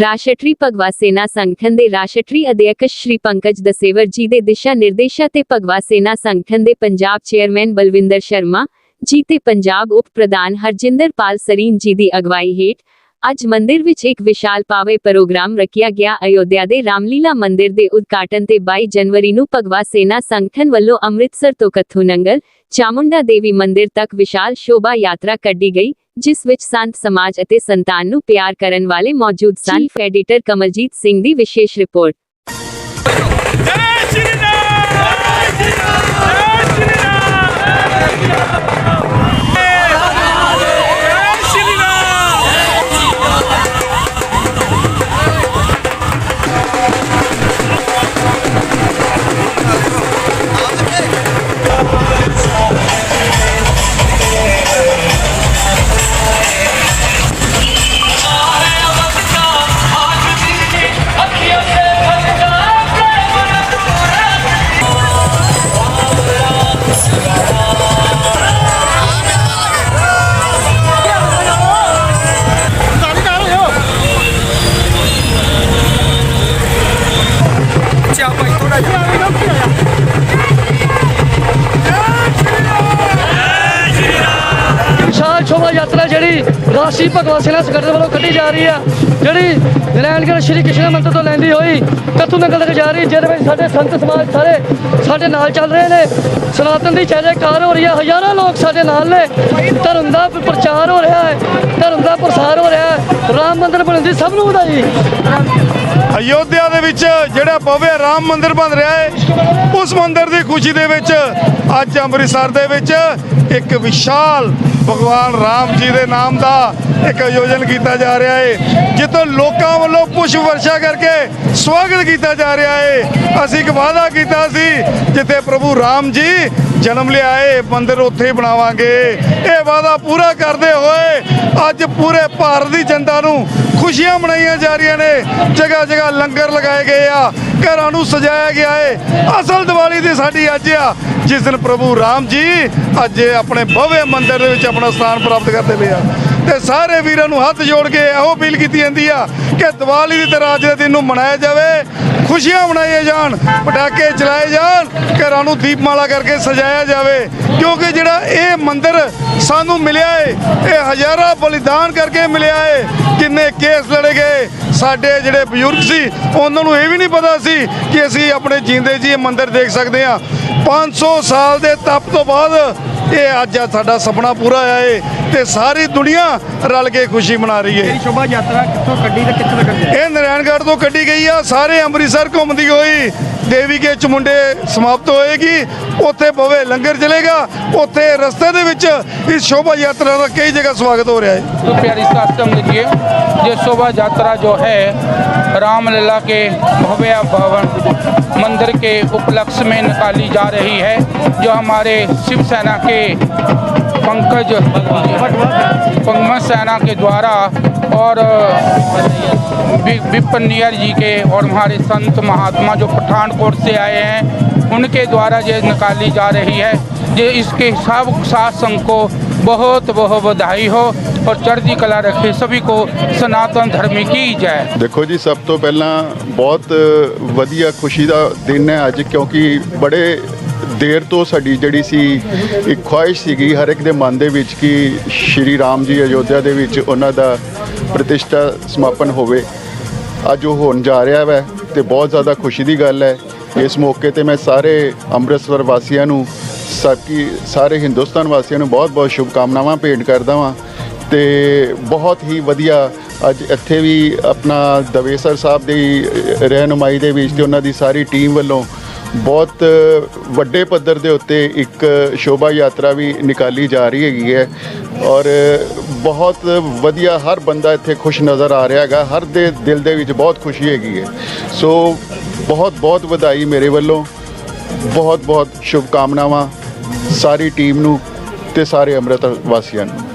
ਰਾਸ਼ਟਰੀ ਭਗਵਾ ਸੇਨਾ ਸੰਗਠਨ ਦੇ ਰਾਸ਼ਟਰੀ ਅਧਿਆਕਸ਼ ਸ਼੍ਰੀ ਪੰਕਜ ਦਸੇਵਰ ਜੀ ਦੇ ਦਿਸ਼ਾ ਨਿਰਦੇਸ਼ਾਂ ਤੇ ਭਗਵਾ ਸੇਨਾ ਸੰਗਠਨ ਦੇ ਪੰਜਾਬ ਚੇਅਰਮੈਨ ਬਲਵਿੰਦਰ ਸ਼ਰਮਾ ਜੀ ਤੇ ਪੰਜਾਬ ਉਪ ਪ੍ਰਧਾਨ ਹਰਜਿੰਦਰ ਪਾਲ ਸਰੀਨ ਜੀ ਦੀ ਅਗਵਾਈ ਹੇਠ ਅੱਜ ਮੰਦਿਰ ਵਿੱਚ ਇੱਕ ਵਿਸ਼ਾਲ ਪਾਵੇ ਪ੍ਰੋਗਰਾਮ ਰੱਖਿਆ ਗਿਆ। ਅਯੋਧਿਆ ਦੇ ਰਾਮਲੀਲਾ ਮੰਦਿਰ ਦੇ ਉਦਘਾਟਨ ਤੇ 22 ਜਨਵਰੀ ਨੂੰ ਭਗਵਾ ਸੇਨਾ ਸੰਗਠਨ ਵੱਲੋਂ ਅੰਮ੍ਰਿਤਸਰ ਤੋਂ ਕੱਥੂ ਨੰਗਲ ਚਾਮੁੰਡਾ ਦੇਵੀ ਮੰਦਿਰ ਤੱਕ ਵਿਸ਼ਾਲ ਸ਼ੋਭਾ ਯਾਤਰਾ ਕੱਢੀ ਗਈ ਜਿਸ ਵਿੱਚ ਸੰਤ ਸਮਾਜ ਅਤੇ ਸੰਤਾਨ ਨੂੰ ਪਿਆਰ ਕਰਨ ਵਾਲੇ ਮੌਜੂਦ ਸਨ। ਚੀਫ ਐਡੀਟਰ ਕਮਲਜੀਤ ਸਿੰਘ ਦੀ ਵਿਸ਼ੇਸ਼ ਰਿਪੋਰਟ। ਜਿਹੜੀ ਭਗਵੰਤ ਭਗਵਤ ਸੇਨਾ ਸੰਗਠਨ ਵੱਲੋਂ ਕੱਢੀ ਜਾ ਰਹੀ ਆ। ਜਿਹੜੀ ਨਰੈਣਗੜ੍ਹ ਸ਼੍ਰੀ ਕ੍ਰਿਸ਼ਨ ਮੰਦਰ ਤੋਂ ਲੈਂਦੀ ਹੋਈ, ਕੱਥੂ ਨਗਰ ਤੱਕ ਜਾ ਰਹੀ, ਜਿਹਦੇ ਵਿੱਚ ਸਾਡੇ ਸੰਤ ਸਮਾਜ ਸਾਰੇ ਸਾਡੇ ਨਾਲ ਚੱਲ ਰਹੇ ਨੇ। ਸਨਾਤਨ ਦੀ ਜੈ ਹੋ ਰਹੀ ਹੈ ਹਜ਼ਾਰਾਂ ਲੋਕ ਸਾਡੇ ਨਾਲ ਨੇ। ਧਰਮ ਦਾ ਪ੍ਰਚਾਰ ਹੋ ਰਿਹਾ ਹੈ, ਧਰਮ ਦਾ ਪ੍ਰਸਾਰ ਹੋ ਰਿਹਾ ਹੈ। ਰਾਮ ਮੰਦਿਰ ਬਣਨ ਦੀ ਸਭ ਨੂੰ ਵਧਾਈ। ਅਯੋਧਿਆ ਦੇ ਵਿੱਚ ਜਿਹੜਾ ਭਵਯ ਰਾਮ ਮੰਦਿਰ ਬਣ ਰਿਹਾ ਹੈ, ਉਸ ਮੰਦਿਰ ਦੀ ਖੁਸ਼ੀ ਦੇ ਵਿੱਚ ਅੱਜ ਅੰਮ੍ਰਿਤਸਰ ਦੇ ਵਿੱਚ ਇੱਕ ਵਿਸ਼ਾਲ ਭਗਵਾਨ ਰਾਮ ਜੀ ਦੇ ਨਾਮ ਦਾ ਇੱਕ ਆਯੋਜਨ ਕੀਤਾ ਜਾ ਰਿਹਾ ਹੈ, ਜਿੱਥੋਂ ਲੋਕਾਂ ਵੱਲੋਂ ਪੁਸ਼ਪ ਵਰਸ਼ਾ ਕਰਕੇ ਸਵਾਗਤ ਕੀਤਾ ਜਾ ਰਿਹਾ ਹੈ। ਅਸੀਂ ਇੱਕ ਵਾਅਦਾ ਕੀਤਾ ਸੀ, ਜਿੱਥੇ ਪ੍ਰਭੂ ਰਾਮ ਜੀ ਜਨਮ ਲਿਆਏ, ਮੰਦਿਰ ਉੱਥੇ ਹੀ ਬਣਾਵਾਂਗੇ। ਇਹ ਵਾਅਦਾ ਪੂਰਾ ਕਰਦੇ ਹੋਏ ਅੱਜ ਪੂਰੇ ਭਾਰਤ ਦੀ ਜਨਤਾ ਨੂੰ ਖੁਸ਼ੀਆਂ ਮਨਾਈਆਂ ਜਾ ਰਹੀਆਂ ਨੇ। ਜਗ੍ਹਾ ਜਗ੍ਹਾ ਲੰਗਰ ਲਗਾਏ ਗਏ ਆ। ਘਰਾਂ ਨੂੰ ਸਜਾਇਆ ਗਿਆ ਏ। ਅਸਲ ਦੀਵਾਲੀ ਦੀ ਸਾਡੀ ਅੱਜ ਆ। ਜਿਸ ਦਿਨ ਪ੍ਰਭੂ ਰਾਮ ਜੀ ਅੱਜ ਆਪਣੇ ਭਵਯ ਮੰਦਿਰ ਦੇ ਵਿੱਚ ਆਪਣਾ ਸਥਾਨ ਪ੍ਰਾਪਤ ਕਰਦੇ ਪਏ ਆ। ਤੇ ਸਾਰੇ ਵੀਰਾਂ ਨੂੰ ਹੱਥ ਜੋੜ ਕੇ ਇਹੋ ਅਪੀਲ ਕੀਤੀ ਜਾਂਦੀ ਆ ਕਿ ਦੀਵਾਲੀ ਦੀ ਤਰ੍ਹਾਂ ਅੱਜ ਦੇ ਦਿਨ ਨੂੰ ਮਨਾਇਆ ਜਾਵੇ, ਖੁਸ਼ੀਆਂ ਮਨਾਈਆਂ ਜਾਣ, ਪਟਾਕੇ ਚਲਾਏ ਜਾਣ, ਘਰਾਂ ਨੂੰ ਦੀਪਮਾਲਾ ਕਰਕੇ ਸਜਾਇਆ ਜਾਵੇ। ਕਿਉਂਕਿ ਜਿਹੜਾ ਇਹ ਮੰਦਿਰ ਸਾਨੂੰ ਮਿਲਿਆ ਏ, ਇਹ ਹਜ਼ਾਰਾਂ ਬਲੀਦਾਨ ਕਰਕੇ ਮਿਲਿਆ ਏ, ਕਿੰਨੇ ਕੇਸ ਲੜੇ ਗਏ। ਸਾਡੇ ਜਿਹੜੇ ਬਜ਼ੁਰਗ ਸੀ, ਉਹਨਾਂ ਨੂੰ ਇਹ ਵੀ ਨਹੀਂ ਪਤਾ ਸੀ ਕਿ ਅਸੀਂ ਆਪਣੇ ਜੀਂਦੇ ਜੀ ਇਹ ਮੰਦਿਰ ਦੇਖ ਸਕਦੇ ਹਾਂ। 500 ਸਾਲ ਦੇ ਤਪ ਤੋਂ ਬਾਅਦ ਇਹ ਅੱਜ ਆ ਸਾਡਾ ਸੁਪਨਾ ਪੂਰਾ ਹੋਇਆ ਏ ਤੇ ਸਾਰੀ ਦੁਨੀਆ ਰਲ ਕੇ ਖੁਸ਼ੀ ਮਨਾ ਰਹੀ ਏ ਸ਼ੋਭਾ ਯਾਤਰਾ ਕਿੱਥੋਂ ਕੱਢੀ ਤੇ ਕਿੱਥੇ ਤੱਕ ਕੱਢੀ ਇਹ ਨਾਰਾਇਣਗੜ੍ਹ ਤੋਂ ਕੱਢੀ ਗਈ ਆ ਸਾਰੇ ਅੰਮ੍ਰਿਤਸਰ ਘੁੰਮਦੀ ਹੋਈ ਦੇਵੀ ਕੇ ਚਮੁੰਡੇ ਸਮਾਪਤ ਹੋਏਗੀ ਉੱਥੇ ਭਵੇ ਲੰਗਰ ਚਲੇਗਾ ਉੱਥੇ ਰਸਤੇ ਦੇ ਵਿੱਚ ਇਸ ਸ਼ੋਭਾ ਯਾਤਰਾ ਦਾ ਕਈ ਜਗ੍ਹਾ ਸਵਾਗਤ ਹੋ ਰਿਹਾ ਹੈ तो प्यारी शास्त्रम लिखिए ये शोभा यात्रा जो है रामलला के भव्य भवन मंदिर के उपलक्ष्य में निकाली जा रही है, जो हमारे शिवसेना के पंकज पंकज सेना के द्वारा और, वि- नियर जी के और हमारे संत महात्मा जो पठानकोट से आए हैं, उनके द्वारा ये निकाली जा रही है। ये इसके सब संघ को बहुत बहुत बधाई हो और चढ़ती कला रखे सभी को सनातन धर्म की जय ਦੇਖੋ ਜੀ ਸਭ ਤੋਂ ਪਹਿਲਾਂ ਬਹੁਤ ਵਧੀਆ ਖੁਸ਼ੀ ਦਾ ਦਿਨ ਹੈ ਅੱਜ ਕਿਉਂਕਿ ਬੜੇ ਦੇਰ ਤੋਂ ਸਾਡੀ ਜਿਹੜੀ ਸੀ ਇੱਕ ਖੁਆਇਸ਼ ਸੀਗੀ ਹਰ ਇੱਕ ਦੇ ਮਨ ਦੇ ਵਿੱਚ ਕਿ ਸ਼੍ਰੀ ਰਾਮ ਜੀ ਅਯੋਧਿਆ ਦੇ ਵਿੱਚ ਉਹਨਾਂ ਦਾ ਪ੍ਰਤਿਸ਼ਠਾ ਸਮਾਪਨ ਹੋਵੇ ਅੱਜ ਉਹ ਹੋਣ ਜਾ ਰਿਹਾ ਵੈ ਤੇ ਬਹੁਤ ਜ਼ਿਆਦਾ ਖੁਸ਼ੀ ਦੀ ਗੱਲ ਹੈ ਇਸ ਮੌਕੇ ਤੇ ਮੈਂ ਸਾਰੇ ਅੰਮ੍ਰਿਤਸਰ ਵਾਸੀਆਂ ਨੂੰ ਸਾਕੀ ਸਾਰੇ ਹਿੰਦੁਸਤਾਨ ਵਾਸੀਆਂ ਨੂੰ ਬਹੁਤ-ਬਹੁਤ ਸ਼ੁਭਕਾਮਨਾਵਾਂ ਭੇਟ ਕਰਦਾ ਵਾਂ ਤੇ ਬਹੁਤ ਹੀ ਵਧੀਆ ਅੱਜ ਇੱਥੇ ਵੀ ਆਪਣਾ ਦਵੇਸਰ ਸਾਹਿਬ ਦੀ ਰਹਿਨੁਮਾਈ ਦੇ ਵਿੱਚ ਤੇ ਉਹਨਾਂ ਦੀ ਸਾਰੀ ਟੀਮ ਵੱਲੋਂ ਬਹੁਤ ਵੱਡੇ ਪੱਧਰ ਦੇ ਉੱਤੇ ਇੱਕ ਸ਼ੋਭਾ ਯਾਤਰਾ ਵੀ ਨਿਕਾਲੀ ਜਾ ਰਹੀ ਹੈਗੀ ਹੈ ਔਰ ਬਹੁਤ ਵਧੀਆ ਹਰ ਬੰਦਾ ਇੱਥੇ ਖੁਸ਼ ਨਜ਼ਰ ਆ ਰਿਹਾ ਹੈਗਾ, ਹਰ ਦੇ ਦਿਲ ਦੇ ਵਿੱਚ ਬਹੁਤ ਖੁਸ਼ੀ ਹੈਗੀ ਹੈ। ਸੋ ਬਹੁਤ ਬਹੁਤ ਵਧਾਈ ਮੇਰੇ ਵੱਲੋਂ, ਬਹੁਤ ਬਹੁਤ ਸ਼ੁਭਕਾਮਨਾਵਾਂ। ਸਾਰੀ ਟੀਮ ਨੂੰ ਤੇ ਸਾਰੇ ਅੰਮ੍ਰਿਤ ਵਾਸੀਆਂ ਨੂੰ।